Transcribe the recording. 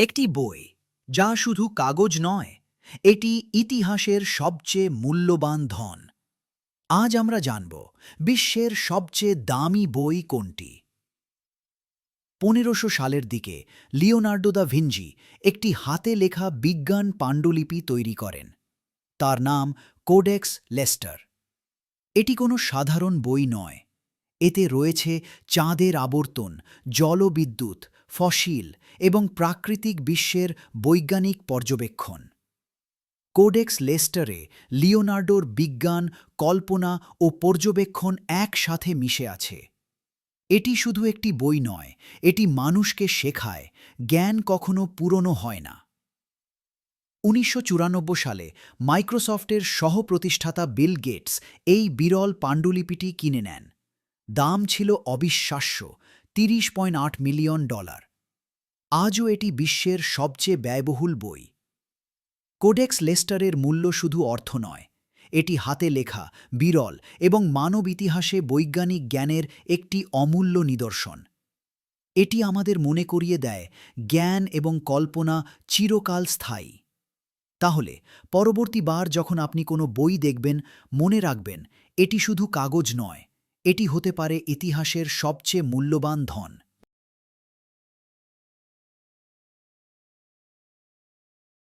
একটি বই, যা শুধু কাগজ নয়, এটি ইতিহাসের সবচেয়ে মূল্যবান ধন। আজ আমরা জানব বিশ্বের সবচেয়ে দামি বই কোনটি। পনেরোশো সালের দিকে লিওনার্ডো দা ভিঞ্জি একটি হাতে লেখা বিজ্ঞান পাণ্ডুলিপি তৈরি করেন। তার নাম কোডেক্স লেস্টার। এটি কোনো সাধারণ বই নয়। এতে রয়েছে চাঁদের আবর্তন, জলবিদ্যুৎ ফসিল এবং প্রাকৃতিক বিশ্বের বৈজ্ঞানিক পর্যবেক্ষণ। কোডেক্স লেস্টারে লিওনার্ডোর বিজ্ঞান, কল্পনা ও পর্যবেক্ষণ একসাথে মিশে আছে। এটি শুধু একটি বই নয়, এটি মানুষকে শেখায়, জ্ঞান কখনো পুরনো হয় না। উনিশশো চুরানব্বই সালে মাইক্রোসফটের সহ-প্রতিষ্ঠাতা বিল গেটস এই বিরল পাণ্ডুলিপিটি কিনে নেন। দাম ছিল অবিশ্বাস্য তিরিশ পয়েন্ট আট মিলিয়ন ডলার। আজও এটি বিশ্বের সবচেয়ে ব্যয়বহুল বই। কোডেক্স লেস্টারের মূল্য শুধু অর্থ নয়, এটি হাতে লেখা, বিরল এবং মানব ইতিহাসে বৈজ্ঞানিক জ্ঞানের একটি অমূল্য নিদর্শন। এটি আমাদের মনে করিয়ে দেয়, জ্ঞান এবং কল্পনা চিরকাল স্থায়ী। তাহলে পরবর্তীবার যখন আপনি কোনো বই দেখবেন, মনে রাখবেন, এটি শুধু কাগজ নয় এটি হতে পারে ইতিহাসের সবচেয়ে মূল্যবান ধন।